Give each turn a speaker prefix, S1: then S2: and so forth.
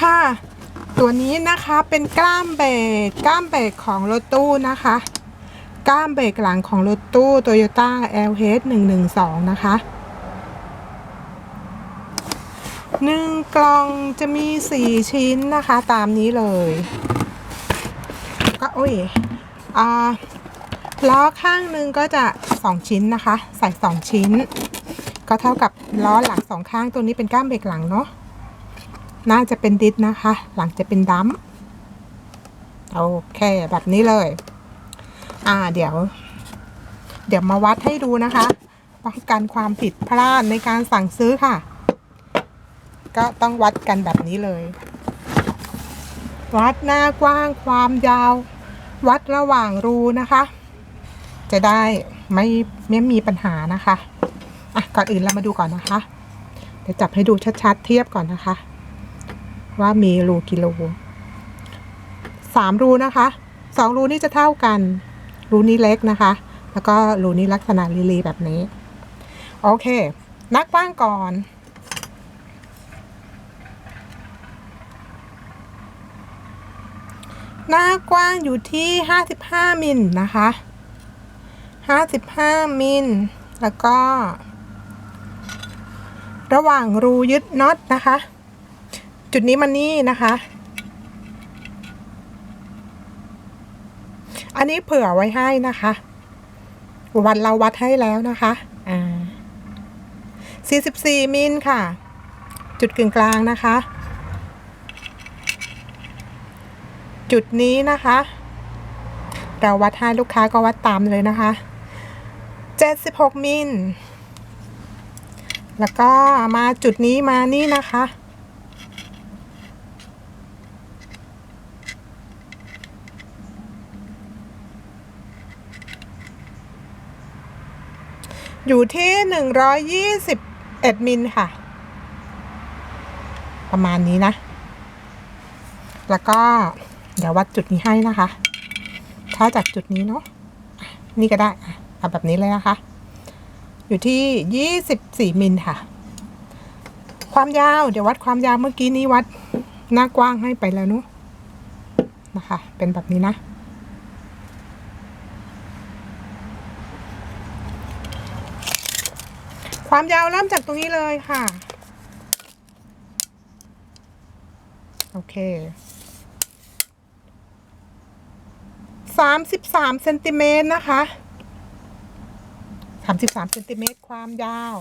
S1: ค่ะ ตัวนี้นะคะเป็นกล้ามเบรกกล้ามเบรกของรถตู้นะคะ กล้ามเบรกหลังของรถตู้ Toyota LH 112 นะคะหนึ่งกล่องจะมี4ชิ้นนะคะตามนี้เลยก็โอ้ยอ่าล้อข้างหนึ่งก็จะ2ชิ้นนะคะ ใส่2ชิ้น ก็เท่ากับล้อหลังสองข้างตัวนี้เป็นก้ามเบรกหลังเนาะ น่าจะเป็นดิสนะคะ หลังจะเป็นดัมโอเค แบบนี้เลย อ่าเดี๋ยว เดี๋ยวมาวัดให้ดูนะคะป้องกันความผิดพลาดในการสั่งซื้อค่ะ ก็ต้องวัดกันแบบนี้เลย วัดหน้ากว้างความยาว วัดระหว่างรูนะคะ จะได้ไม่ไม่มีปัญหานะคะ อะก่อนอื่นเรามาดูก่อนนะคะ เดี๋ยวจับให้ดูชัดๆ เทียบก่อนนะคะ ว่ามีรูกิโลสามรูนะคะสองรูนี่จะเท่ากัน รูนี้เล็กนะคะ แล้วก็รูนี้ลักษณะลีลีแบบนี้ โอเค นักกว้างก่อนหน้ากว้างอยู่ที่ 55 มิลนะคะ 55 มิล แล้วก็ ระหว่างรูยึดน็อตนะคะ จุดนี้มันนี่นะคะ อันนี้เผื่อไว้ให้นะคะ วันเราวัดให้แล้วนะคะ อ่า 44 มิลค่ะ จุดกึ่งกลางนะคะ จุดนี้นะคะ เราวัดให้ลูกค้าก็วัดตามเลยนะคะ 76 มิลแล้วก็มาจุดนี้มานี่นะคะ อยู่ที่หนึ่งร้อยยี่สิบเอ็ดมิลค่ะ ประมาณนี้นะ แล้วก็เดี๋ยววัดจุดนี้ให้นะคะถ้าจากจุดนี้เนาะอะนี่ก็ได้เอาแบบนี้เลยนะคะ อยู่ที่ยี่สิบสี่มิลค่ะ ความยาวเดี๋ยววัดความยาวเมื่อกี้นี้วัดหน้ากว้างให้ไปแล้วเนาะนะคะ เป็นแบบนี้นะ ความยาวเริ่มจากตรงนี้เลยค่ะ โอเคสามสิบสามเซนติเมตรนะคะสามสิบสามเซนติเมตรความยาว